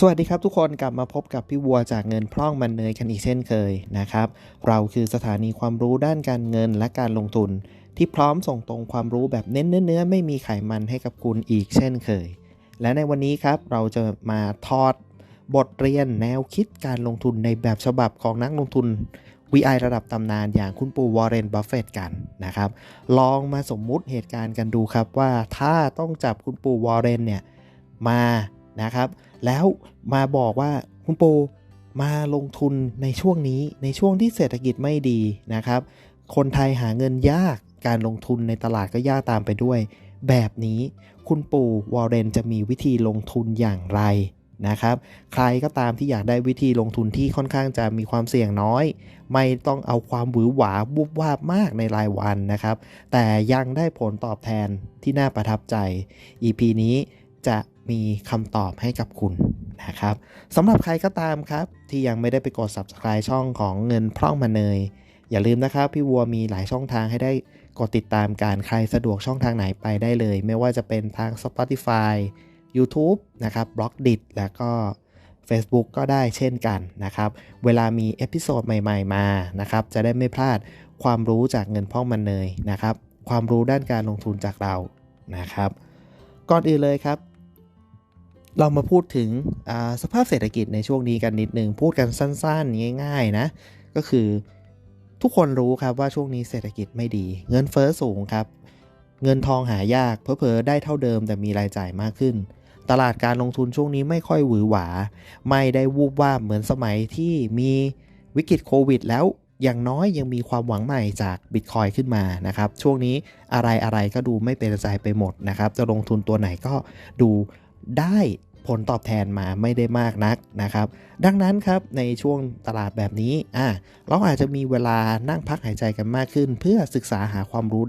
สวัสดีครับทุกคนกลับมาพบกับพี่วัวจากเงินพร่องมันเนยกันอีกเช่นเคยนะครับ เราคือสถานีความรู้ด้านการเงินและการลงทุน ที่พร้อมส่งตรงความรู้แบบเน้นเนื้อไม่มีไขมันให้กับคุณอีกเช่นเคย และในวันนี้ครับเราจะมาทอดบทเรียนแนวคิดการลงทุนในแบบฉบับของนักลงทุน VI ระดับตำนานอย่างคุณปู่วอร์เรนบัฟเฟตกันนะครับ ลองมาสมมุติเหตุการณ์กันดูครับว่าถ้าต้องจับคุณปู่วอร์เรนเนี่ยมานะครับ แล้วมาบอกว่าคุณปูมาลงทุนในช่วงนี้ในช่วงที่เศรษฐกิจไม่ดีนะครับ คนไทยหาเงินยากการลงทุนในตลาดก็ยากตามไปด้วย แบบนี้คุณปู่วอร์เรนจะมีวิธีลงทุนอย่างไรนะครับ ใครก็ตามที่อยากได้วิธีลงทุนที่ค่อนข้างจะมีความเสี่ยงน้อย ไม่ต้องเอาความหวือหวาบุบวาบมากในรายวันนะครับ แต่ยังได้ผลตอบแทนที่น่าประทับใจ EP นี้จะ มีคำตอบให้กับคุณนะครับสำหรับใครก็ตามครับ ที่ยังไม่ได้ไปกด subscribe ช่องของเงินพร่องมาเนย อย่าลืมนะครับ พี่วัวมีหลายช่องทางให้ได้กดติดตามการใครสะดวกช่องทางไหนไปได้เลย ไม่ว่าจะเป็นทาง Spotify YouTube นะครับ b l o g d i t แล้วก็ Facebook ก็ได้เช่นกันนะครับ เวลามีเอพิโซดใหม่ๆมานะครับ จะได้ไม่พลาดความรู้จากเงินพ่องมันเนยนะครับ ความรู้ด้านการลงทุนจากเรานะครับ ก่อนอื่นเลยครับ เรามาพูดถึงสภาพเศรษฐกิจในช่วงนี้กันนิดนึง พูดกันสั้นๆ ง่าย ๆ นะ ก็คือทุกคนรู้ครับว่าช่วงนี้เศรษฐกิจไม่ดี เงินเฟอ้อสูงครับ เงินทองหายากเพอๆได้เท่าเดิมแต่มีรายจ่ายมากขึ้น ตลาดการลงทุนช่วงนี้ไม่ค่อยหวือหวา ไม่ได้วูบว่าบเหมือนสมัยที่มีวิกฤตโควิด แล้วอย่างน้อยยังมีความหวังใหม่จากบิตคอยขึ้นมานะครับ ช่วงนี้อะไรอะไรก็ดูไม่เป็นใจไปหมดนะครับ จะลงทุนตัวไหนก็ดูได้ ผลตอบแทนมาไม่ได้มากนักนะครับ ดังนั้นครับในช่วงตลาดแบบนี้อะเราอาจจะมีเวลานั่งพักหายใจกันมากขึ้น เพื่อศึกษาหาความรู้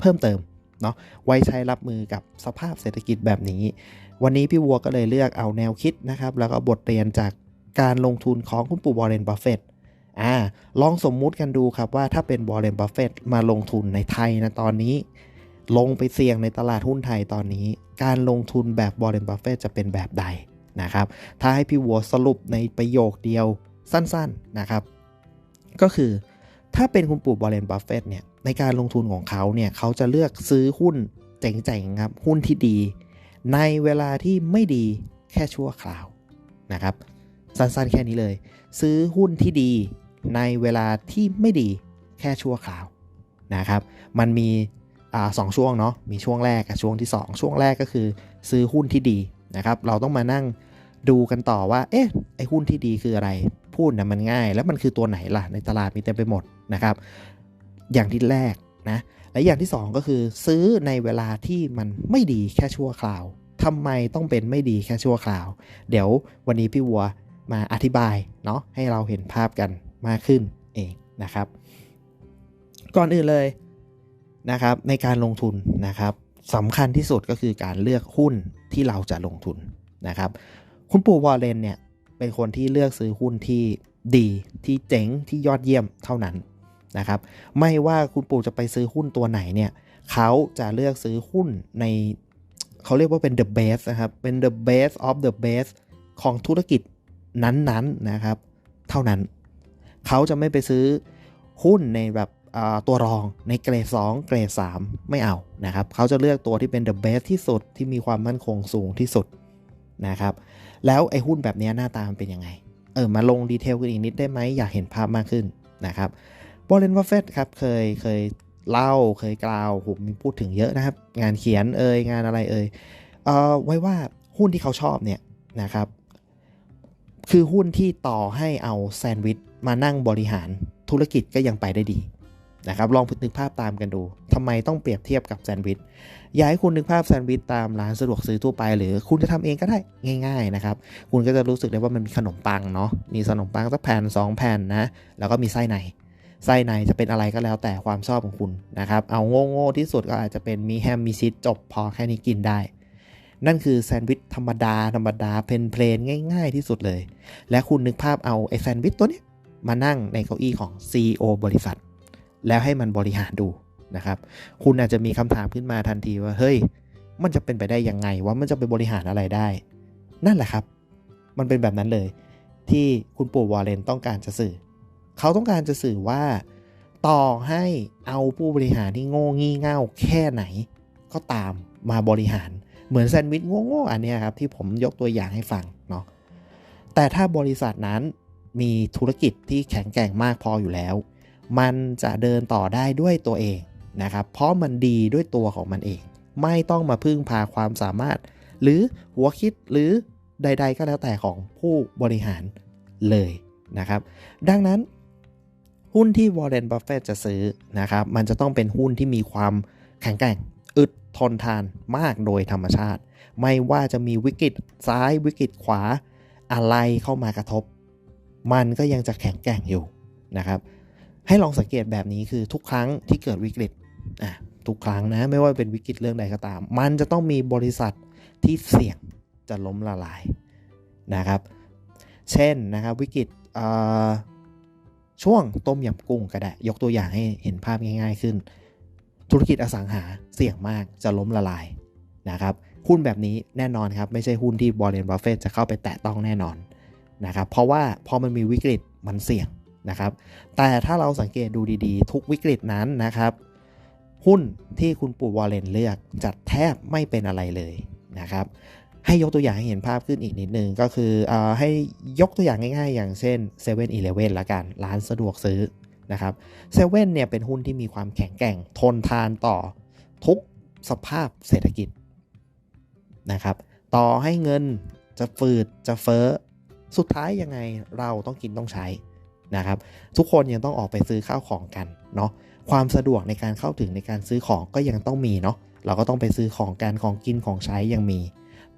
เพิ่มเติมเนาะไว้ใช้รับมือกับสภาพเศรษฐกิจแบบนี้ วันนี้พี่วัวก็เลยเลือกเอาแนวคิดนะครับ แล้วก็บทเรียนจากการลงทุนของคุณปู่วอร์เรนบัฟเฟตอ่าลองสมมุติกันดูครับว่าถ้าเป็นวอร์เรนบัฟเฟตมาลงทุนในไทยนะตอนนี้ ลงไปเสี่ยงในตลาดหุ้นไทยตอนนี้ การลงทุนแบบบอร์เรนบัฟเฟตจะเป็นแบบใดนะครับ ถ้าให้พี่วัวสรุปในประโยคเดียวสั้นๆนะครับ ก็คือถ้าเป็นคุณปู่บอร์เรนบัฟเฟตเนี่ยในการลงทุนของเขาเนี่ยเขาจะเลือกซื้อหุ้นเจ๋งๆครับหุ้นที่ดี ในเวลาที่ไม่ดีแค่ชั่วคราวนะครับ สั้นๆแค่นี้เลย ซื้อหุ้นที่ดีในเวลาที่ไม่ดีแค่ชั่วคราวนะครับ มันมี สองช่วงเนาะมีช่วงแรกกับช่วงที่ 2 ช่วงแรกก็คือซื้อหุ้นที่ดีนะครับ เราต้องมานั่งดูกันต่อว่า เอ๊ะไอหุ้นที่ดีคืออะไร พูดนะมันง่าย แล้วมันคือตัวไหนล่ะ ในตลาดมีเต็มไปหมดนะครับ อย่างที่แรกนะ และอย่างที่ 2 ก็คือซื้อในเวลาที่มันไม่ดีแค่ชั่วคราวทำไมต้องเป็นไม่ดีแค่ชั่วคราว เดี๋ยววันนี้พี่วัวมาอธิบายเนาะให้เราเห็นภาพกันมากขึ้นเองนะครับ ก่อนอื่นเลย นะครับในการลงทุนนะครับสำคัญที่สุดก็คือการเลือกหุ้นที่เราจะลงทุนนะครับ คุณปู่วอร์เรนเนี่ยเป็นคนที่เลือกซื้อหุ้นที่ดีที่เจ๋งที่ยอดเยี่ยมเท่านั้นนะครับ ไม่ว่าคุณปู่จะไปซื้อหุ้นตัวไหนเนี่ยเขาจะเลือกซื้อหุ้นในเขาเรียกว่าเป็น the best นะครับ เป็น the best of the best ของธุรกิจนั้นๆนนนะครับ เท่านั้น เขาจะไม่ไปซื้อหุ้นในแบบ ตัวรองในเกรด 2 เกรด 3 ไม่เอานะครับเขาจะเลือกตัวที่เป็น the best ที่สุดที่มีความมั่นคงสูงที่สุดนะครับ แล้วไอ้หุ้นแบบนี้หน้าตามันเป็นยังไง เออ มาลงดีเทลกันอีกนิดได้ไหมอยากเห็นภาพมากขึ้นนะครับบอลเลนวัฟเฟตครับเคยเคยเล่าเคยกล่าวผมมีพูดถึงเยอะนะครับ งานเขียนเอ่ยงานอะไรเอ่ยเออไว้ว่าหุ้นที่เขาชอบเนี่ยนะครับ คือหุ้นที่ต่อให้เอาแซนด์วิชมานั่งบริหารธุรกิจก็ยังไปได้ดี นะครับลองนึกภาพตามกันดูทำไมต้องเปรียบเทียบกับแซนด์วิชอยากให้คุณนึกภาพแซนด์วิชตามร้านสะดวกซื้อทั่วไป หรือคุณจะทำเองก็ได้ง่าย ๆนะครับ คุณก็จะรู้สึกได้ว่ามันมีขนมปังเนาะมีขนมปังสักแผ่น2 แผ่นนะแล้วก็มีไส้ในไส้ในจะเป็นอะไรก็แล้วแต่ความชอบของคุณนะครับเอาโง่ๆที่สุดก็อาจจะเป็นมีแฮมมีชีสจบพอแค่นี้กินได้นั่นคือแซนด์วิชธรรมดา ธรรมดาเพนเพลนง่าย ๆ ที่สุดเลย และคุณนึกภาพเอาไอแซนด์วิชตัวนี้มานั่งในเก้าอี้ของ CEO บริษัท แล้วให้มันบริหารดูนะครับ คุณอาจจะมีคำถามขึ้นมาทันทีว่า เฮ้ย มันจะเป็นไปได้ยังไงว่ามันจะไปบริหารอะไรได้ นั่นแหละครับ มันเป็นแบบนั้นเลย ที่คุณปู่วอร์เรนต้องการจะสื่อ เขาต้องการจะสื่อว่า ต่อให้เอาผู้บริหารที่โง่งี่เง่าแค่ไหน ก็ตามมาบริหาร เหมือนแซนด์วิชโง่ๆอันนี้ครับที่ผมยกตัวอย่างให้ฟังเนาะแต่ถ้าบริษัทนั้นมีธุรกิจที่แข็งแกร่งมากพออยู่แล้ว มันจะเดินต่อได้ด้วยตัวเองนะครับ เพราะมันดีด้วยตัวของมันเอง ไม่ต้องมาพึ่งพาความสามารถ หรือหัวคิดหรือใด ๆ ก็แล้วแต่ของผู้บริหารเลยนะครับ ดังนั้น หุ้นที่วอร์เรนบัฟเฟตจะซื้อนะครับ มันจะต้องเป็นหุ้นที่มีความแข็งแกร่ง อึดทนทานมากโดยธรรมชาติ ไม่ว่าจะมีวิกฤตซ้ายวิกฤตขวาอะไรเข้ามากระทบ มันก็ยังจะแข็งแกร่งอยู่นะครับ ให้ลองสังเกตแบบนี้คือทุกครั้งที่เกิดวิกฤตอะทุกครั้งนะไม่ว่าเป็นวิกฤตเรื่องใดก็ตาม มันจะต้องมีบริษัทที่เสี่ยงจะล้มละลายนะครับ เช่นนะครับวิกฤตช่วงต้มยำกุ้งก็ได้ ยกตัวอย่างให้เห็นภาพง่ายๆขึ้น ธุรกิจอสังหาเสี่ยงมากจะล้มละลายนะครับหุ้นแบบนี้แน่นอนครับ ไม่ใช่หุ้นที่บอร์เรนบัฟเฟตจะเข้าไปแตะต้องแน่นอนนะครับเพราะว่าพอมันมีวิกฤตมันเสี่ยง นะครับ แต่ถ้าเราสังเกตดูดีๆ ทุกวิกฤตนั้นนะครับ หุ้นที่คุณปู่วอลเลนเลือกจะแทบไม่เป็นอะไรเลยนะครับ ให้ยกตัวอย่างให้เห็นภาพขึ้นอีกนิดนึง ก็คืออให้ยกตัวอย่างง่ายๆ อย่างเช่น7 e เ e ่ e อละกัน ร้านสะดวกซื้อนะครับเซเว่นเนี่ยเป็นหุ้นที่มีความแข็งแกร่งทนทานต่อทุกสภาพเศรษฐกิจนะครับ ต่อให้เงินจะฝืดจะเฟ้อ สุดท้ายยังไงเราต้องกินต้องใช้ นะครับ ทุกคนยังต้องออกไปซื้อข้าวของกันเนาะความสะดวกในการเข้าถึงในการซื้อของก็ยังต้องมีเนาะเราก็ต้องไปซื้อของการของกินของใช้ยังมี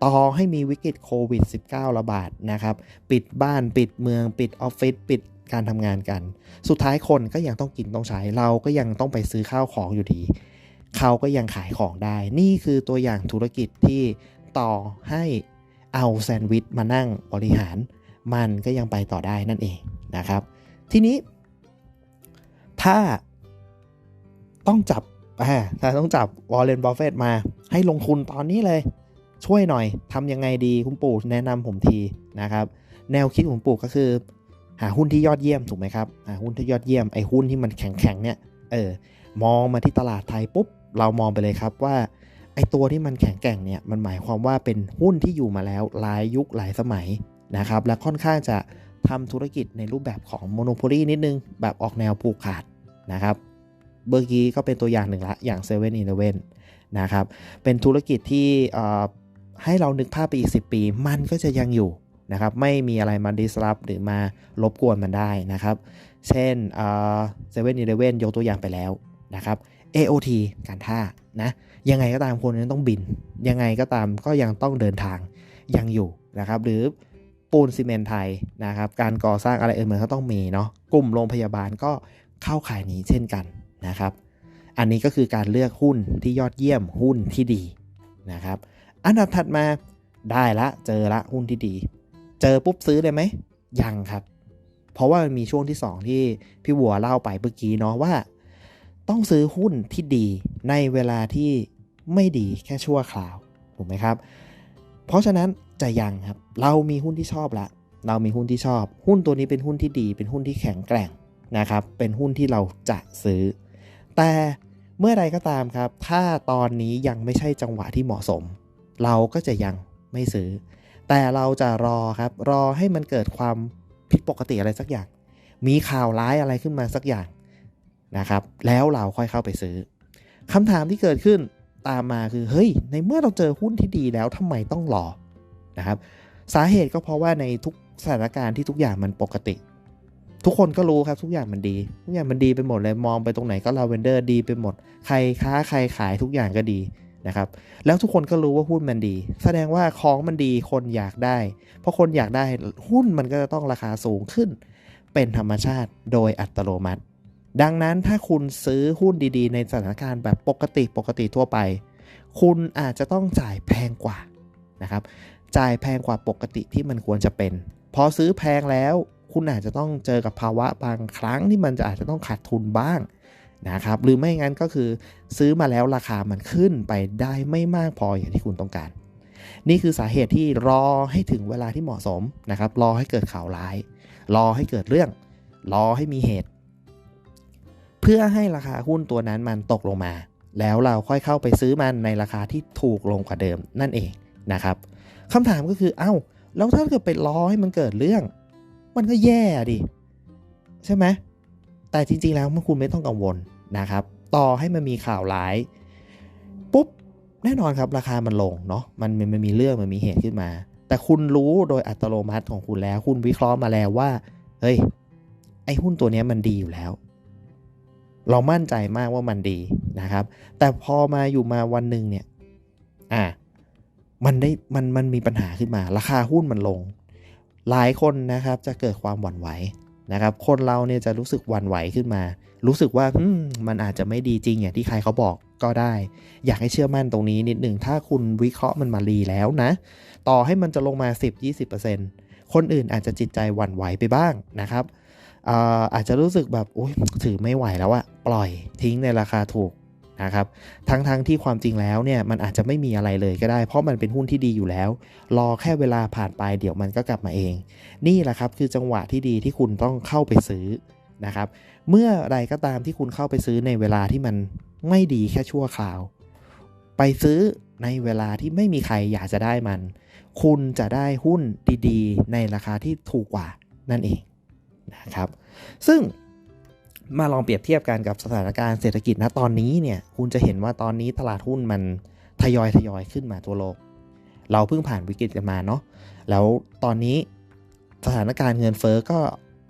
ต่อให้มีวิกฤตโควิด -19 ระบาดนะครับ ปิดบ้านปิดเมือง ปิดออฟฟิศปิดการทำงานกัน สุดท้ายคนก็ยังต้องกินต้องใช้ เราก็ยังต้องไปซื้อข้าวของอยู่ดี เขาก็ยังขายของได้ นี่คือตัวอย่างธุรกิจที่ต่อให้เอาแซนด์วิชมานั่งบริหาร มันก็ยังไปต่อได้นั่นเองนะครับ ทีนี้ ถ้าต้องจับถ้าต้องจับวอลเลนบัฟเฟตมา ให้ลงทุนตอนนี้เลย ช่วยหน่อยทำยังไงดีคุณปู่แนะนำผมทีนะครับ แนวคิดของปู่ก็คือ หาหุ้นที่ยอดเยี่ยมถูกไหมครับหาหุ้นที่ยอดเยี่ยมไอ้หุ้นที่มันแข็งๆเนี่ยเออมองมาที่ตลาดไทยปุ๊บเรามองไปเลยครับว่าไอตัวที่มันแข็งแกร่งเนี่ยมันหมายความว่าเป็นหุ้นที่อยู่มาแล้วหลายยุคหลายสมัยนะครับ และค่อนข้างจะ ทำธุรกิจในรูปแบบของโมโนโพลีนิดนึง แบบออกแนวผูกขาดนะครับเบอร์กี้ก็เป็นตัวอย่างหนึ่งละอย่าง7 e เ e ่ e อนนะครับ เป็นธุรกิจที่ให้เรานึกภาพไปอีก 10 ปี มันก็จะยังอยู่นะครับ ไม่มีอะไรมาดิสรับหรือมารบกวนมันได้นะครับ เช่นเซเว่นอีเลเว่นยกตัวอย่างไปแล้วนะครับ AOT การท่านะ ยังไงก็ตามคนนั้นต้องบิน ยังไงก็ตามก็ยังต้องเดินทางยังอยู่นะครับ หรือ ปูนซีเมนไทยนะครับ การก่อสร้างอะไรเออเหมือนเขาต้องมีเนาะกลุ่มโรงพยาบาลก็เข้าขายนี้เช่นกันนะครับ อันนี้ก็คือการเลือกหุ้นที่ยอดเยี่ยมหุ้นที่ดีนะครับ อันดับถัดมาได้ละเจอละหุ้นที่ดี เจอปุ๊บซื้อเลยไหมยังครับ เพราะว่ามันมีช่วงที่ 2 ที่พี่วัวเล่าไปเมื่อกี้เนาะว่า ต้องซื้อหุ้นที่ดีในเวลาที่ไม่ดีแค่ชั่วคราวถูกไหมครับ เพราะฉะนั้นจะยังครับ เรามีหุ้นที่ชอบละเรามีหุ้นที่ชอบ หุ้นตัวนี้เป็นหุ้นที่ดี เป็นหุ้นที่แข็งแกร่งนะครับ เป็นหุ้นที่เราจะซื้อ แต่เมื่อไรก็ตามครับ ถ้าตอนนี้ยังไม่ใช่จังหวะที่เหมาะสม เราก็จะยังไม่ซื้อ แต่เราจะรอครับ รอให้มันเกิดความผิดปกติอะไรสักอย่าง มีข่าวร้ายอะไรขึ้นมาสักอย่างนะครับ แล้วเราค่อยเข้าไปซื้อคำถามที่เกิดขึ้นตามมาคือ เฮ้ย ในเมื่อเราเจอหุ้นที่ดีแล้วทำไมต้องรอนะครับ สาเหตุก็เพราะว่าในทุกสถานการณ์ที่ทุกอย่างมันปกติ ทุกคนก็รู้ครับทุกอย่างมันดีทุกอย่างมันดีไปหมดเลยมองไปตรงไหนก็ลาเวนเดอร์ดีไปหมด ใครค้าใครขายทุกอย่างก็ดีนะครับแล้วทุกคนก็รู้ว่าหุ้นมันดี แสดงว่าของมันดีคนอยากได้ เพราะคนอยากได้หุ้นมันก็จะต้องราคาสูงขึ้น เป็นธรรมชาติโดยอัตโนมัติ ดังนั้นถ้าคุณซื้อหุ้นดีๆ ในสถานการณ์แบบปกติปกติทั่วไป คุณอาจจะต้องจ่ายแพงกว่านะครับ จ่ายแพงกว่าปกติที่มันควรจะเป็น พอซื้อแพงแล้วคุณอาจจะต้องเจอกับภาวะบางครั้งที่มันจะอาจจะต้องขาดทุนบ้างนะครับหรือไม่งั้นก็คือซื้อมาแล้วราคามันขึ้นไปได้ไม่มากพออย่างที่คุณต้องการ นี่คือสาเหตุที่รอให้ถึงเวลาที่เหมาะสมนะครับ รอให้เกิดข่าวร้าย รอให้เกิดเรื่อง รอให้มีเหตุ เพื่อให้ราคาหุ้นตัวนั้นมันตกลงมา แล้วเราค่อยเข้าไปซื้อมันในราคาที่ถูกลงกว่าเดิมนั่นเองนะครับ คำถามก็คือ เอา้า แล้วถ้าเกิดไปรอให้มันเกิดเรื่อง มันก็แย่ดิ ใช่ไหม แต่จริง ๆ แล้วมันคุณไม่ต้องกังวลนะครับ ต่อให้มันมีข่าวร้าย ปุ๊บ แน่นอนครับ ราคามันลงเนาะ มันมันมีเรื่อง มันมีเหตุขึ้นมา แต่คุณรู้โดยอัตโนมัติของคุณแล้ว คุณวิเคราะห์มาแล้วว่า เฮ้ย ไอ้หุ้นตัวนี้มันดีอยู่แล้ว เรามั่นใจมากว่ามันดีนะครับ แต่พอมาอยู่มาวันหนึ่งเนี่ย อ่า มันได้มันมันมีปัญหาขึ้นมา ราคาหุ้นมันลง หลายคนนะครับจะเกิดความหวั่นไหวนะครับ คนเราเนี่ยจะรู้สึกหวั่นไหวขึ้นมา รู้สึกว่ามันอาจจะไม่ดีจริงอย่างที่ใครเขาบอกก็ได้ อยากให้เชื่อมั่นตรงนี้นิดหนึ่งถ้าคุณวิเคราะห์มันมารีแล้วนะ ต่อให้มันจะลงมา 10-20%คนอื่นอาจจะจิตใจหวั่นไหวไปบ้างนะครับอาจจะรู้สึกแบบโอ้ยถือไม่ไหวแล้วอะปล่อยทิ้งในราคาถูก นะครับทั้งๆทที่ความจริงแล้วเนี่ยมันอาจจะไม่มีอะไรเลยก็ได้ เพราะมันเป็นหุ้นที่ดีอยู่แล้ว รอแค่เวลาผ่านไปเดี๋ยวมันก็กลับมาเอง นี่แหละครับคือจังหวะที่ดีที่คุณต้องเข้าไปซื้อนะครับเมื่อไรก็ตามที่คุณเข้าไปซื้อในเวลาที่มันไม่ดีแค่ชั่วคราว ไปซื้อในเวลาที่ไม่มีใครอยากจะได้มัน คุณจะได้หุ้นดีๆ ในราคาที่ถูกกว่านั่นเองนะครับซึ่ง มาลองเปรียบเทียบกันกับสถานการณ์เศรษฐกิจณตอนนี้เนี่ยคุณจะเห็นว่าตอนนี้ตลาดหุ้นมันทยอยทยอยขึ้นมาทั่วโลก เราเพิ่งผ่านวิกฤตกันมาเนาะแล้วตอนนี้สถานการณ์เงินเฟอ้อก็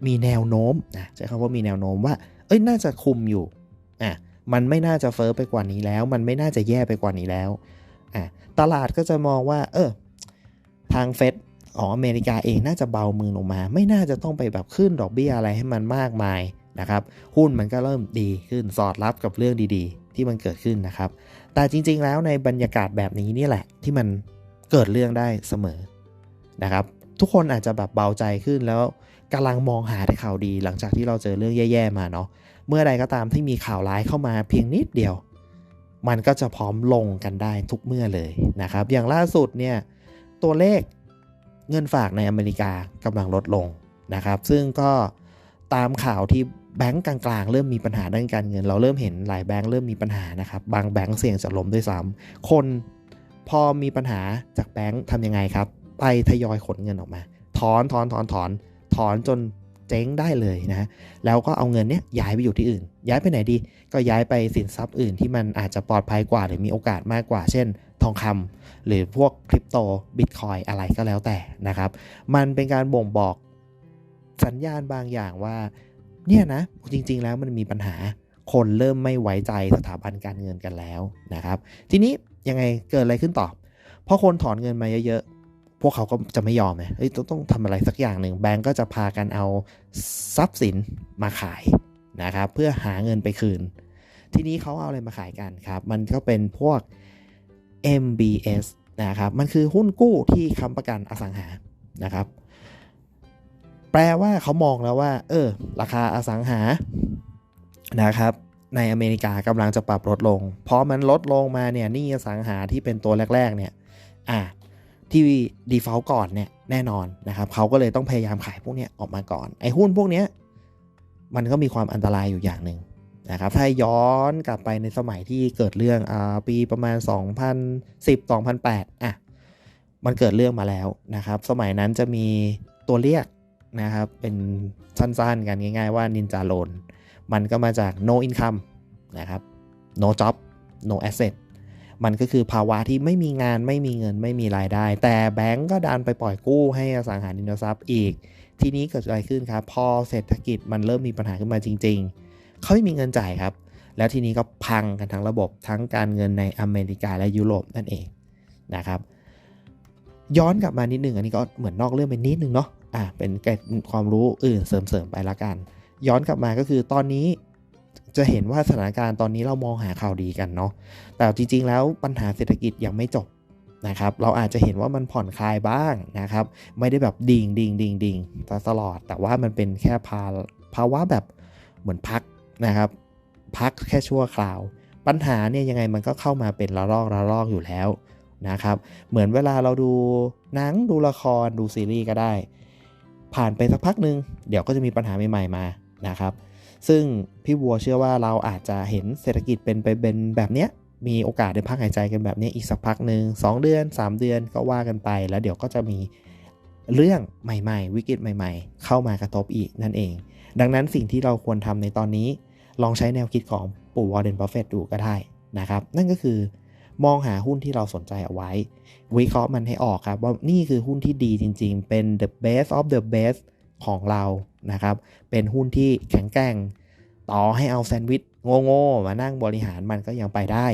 มีแนวโน้มนะใช้คำว่ามีแนวโน้มว่า เอ้ยน่าจะคุมอยู่อะมันไม่น่าจะเฟอ้อไปกว่านี้แล้ว มันไม่น่าจะแย่ไปกว่านี้แล้วอะตลาดก็จะมองว่า เออทางเฟดของอเมริกาเองน่าจะเบามือลงมา ไม่น่าจะต้องไปแบบขึ้นดอกเบี้ยอะไรให้มันมากมาย นะครับ หุ้นมันก็เริ่มดีขึ้นสอดรับกับเรื่องดีๆ ที่มันเกิดขึ้นนะครับ แต่จริงๆแล้วในบรรยากาศแบบนี้นี่แหละที่มันเกิดเรื่องได้เสมอนะครับ ทุกคนอาจจะแบบเบาใจขึ้นแล้วกำลังมองหาแต่ข่าวดี หลังจากที่เราเจอเรื่องแย่ๆมาเนาะเมื่อใดก็ตามที่มีข่าวร้ายเข้ามาเพียงนิดเดียว มันก็จะพร้อมลงกันได้ทุกเมื่อเลยนะครับ อย่างล่าสุดเนี่ยตัวเลขเงินฝากในอเมริกากำลังลดลงนะครับ ซึ่งก็ตามข่าวที่ แบงก์กลางๆ เริ่มมีปัญหาด้านการเงิน เราเริ่มเห็นหลายแบงก์เริ่มมีปัญหานะครับ บางแบงก์เสี่ยงจะล้มด้วยซ้ำคนพอมีปัญหาจากแบงก์ทำยังไงครับ ไปทยอยขนเงินออกมา ถอนถอนถอนถอนถอนจนเจ๊งได้เลยนะแล้วก็เอาเงินเนี้ยย้ายไปอยู่ที่อื่น ย้ายไปไหนดี ก็ย้ายไปสินทรัพย์อื่นที่มันอาจจะปลอดภัยกว่า หรือมีโอกาสมากกว่า เช่น ทองคำหรือพวกคริปโตบิตคอยอะไรก็แล้วแต่นะครับ มันเป็นการบ่งบอกสัญญาณบางอย่างว่า เนี่ยนะจริง ๆ แล้วมันมีปัญหาคนเริ่มไม่ไว้ใจสถาบันการเงินกันแล้วนะครับ ทีนี้ยังไงเกิดอะไรขึ้นต่อพอคนถอนเงินมาเยอะๆ พวกเขาก็จะไม่ยอมเลยเฮ้ยต้องต้องทำอะไรสักอย่างหนึ่งแบงก์ก็จะพากันเอาทรัพย์สินมาขายนะครับ เพื่อหาเงินไปคืน ทีนี้เขาเอาอะไรมาขายกันครับ มันก็เป็นพวก MBS นะครับ มันคือหุ้นกู้ที่ค้ำประกันอสังหานะครับ แปลว่าเขามองแล้วว่า เออ ราคาอสังหานะครับในอเมริกากำลังจะปรับลดลง เพอมันลดลงมาเนี่ยนี่อสังหาที่เป็นตัวแรกๆเนี่ยอ่าที่ดีฟอลก่อนเนี่ยแน่นอนนะครับเขาก็เลยต้องพยายามขายพวกนี้ออกมาก่อน ไอ้หุ้นพวกนี้มันก็มีความอันตรายอยู่อย่างหนึ่งนะครับถ้าย้อนกลับไปในสมัยที่เกิดเรื่องอ่าปีประมาณ 2010 2008อะมันเกิดเรื่องมาแล้วนะครับ สมัยนั้นจะมีตัวเรียก นะครับ เป็นสั้นๆกันง่าย ๆ ว่า Ninja Loan มันก็มาจาก no income นะครับ no job no asset มันก็คือภาวะที่ไม่มีงานไม่มีเงินไม่มีรายได้ แต่แบงก์ก็ดันไปปล่อยกู้ให้อสังหาริมทรัพย์อีก ทีนี้เกิดอะไรขึ้นครับ พอเศรษฐกิจมันเริ่มมีปัญหาขึ้นมาจริง ๆ เขาไม่มีเงินจ่ายครับ แล้วทีนี้ก็พังกันทั้งระบบทั้งการเงินในอเมริกาและยุโรปนั่นเองนะครับ ย้อนกลับมานิดนึงอันนี้ก็เหมือนนอกเรื่องไปนิดนึงเนาะ อะเป็นเกความรู้อื่นเสริมๆไปละกัน ย้อนกลับมาก็คือตอนนี้จะเห็นว่าสถานการณ์ตอนนี้เรามองหาข่าวดีกันเนาะแต่จริง ๆ แล้วปัญหาเศรษฐกิจยังไม่จบนะครับ เราอาจจะเห็นว่ามันผ่อนคลายบ้างนะครับ ไม่ได้แบบดิ่งดิ่งดิ่งดิ่งตลอด แต่ว่ามันเป็นแค่ภาภาวะแบบเหมือนพักนะครับ พักแค่ชั่วคราว ปัญหาเนี่ยยังไงมันก็เข้ามาเป็นระลอกระลอกอยู่แล้วนะครับ เหมือนเวลาเราดูหนังดูละครดูซีรีส์ก็ได้ ผ่านไปสักพักหนึ่งเดี๋ยวก็จะมีปัญหาใหม่ๆมานะครับ ซึ่งพี่วัวเชื่อว่าเราอาจจะเห็นเศรษฐกิจเป็นไปเป็นแบบเนี้ยมีโอกาสได้พักหายใจกันแบบนี้อีกสักพักหนึ่ง2 เดือน 3 เดือนก็ว่ากันไป แล้วเดี๋ยวก็จะมีเรื่องใหม่ๆ วิกฤตใหม่ ๆ เข้ามากระทบอีกนั่นเอง ดังนั้นสิ่งที่เราควรทำในตอนนี้ ลองใช้แนวคิดของปู่วอร์เดนบัฟเฟตดูก็ได้นะครับ นั่นก็คือ มองหาหุ้นที่เราสนใจเอาไว้ วิเคราะห์มันให้ออกครับว่านี่คือหุ้นที่ดีจริง ๆ เป็น the best of the best ของเรานะครับ เป็นหุ้นที่แข็งแกร่ง ต่อให้เอาแซนด์วิชโง่ๆมานั่งบริหารมันก็ยังไปได้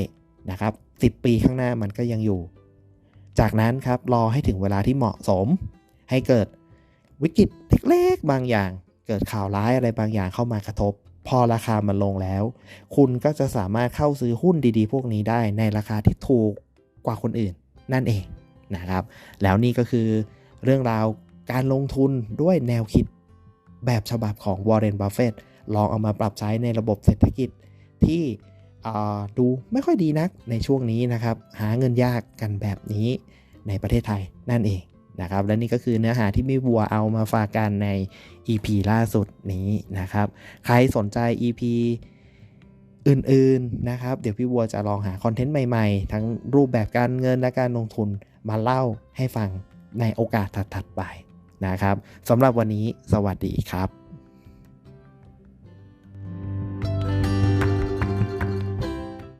นะครับ 10 ปีข้างหน้ามันก็ยังอยู่ จากนั้นครับรอให้ถึงเวลาที่เหมาะสม ให้เกิดวิกฤตเล็กๆบางอย่าง เกิดข่าวร้ายอะไรบางอย่างเข้ามากระทบ พอราคามันลงแล้ว คุณก็จะสามารถเข้าซื้อหุ้นดีๆ พวกนี้ได้ในราคาที่ถูกกว่าคนอื่นนั่นเองนะครับ แล้วนี่ก็คือเรื่องราวการลงทุนด้วยแนวคิดแบบฉบับของวอร์เรนบัฟเฟตลองเอามาปรับใช้ในระบบเศรษฐกิจที่ดูไม่ค่อยดีนักในช่วงนี้นะครับ หาเงินยากกันแบบนี้ในประเทศไทยนั่นเอง นะครับ และนี่ก็คือเนื้อหาที่มิบัวเอามาฝากกันใน EP ล่าสุดนี้นะครับ ใครสนใจ EP อื่นๆนะครับ เดี๋ยวพี่บัวจะลองหาคอนเทนต์ใหม่ๆ ทั้งรูปแบบการเงินและการลงทุนมาเล่าให้ฟังในโอกาสถัดๆไปนะครับสำหรับวันนี้สวัสดีครับ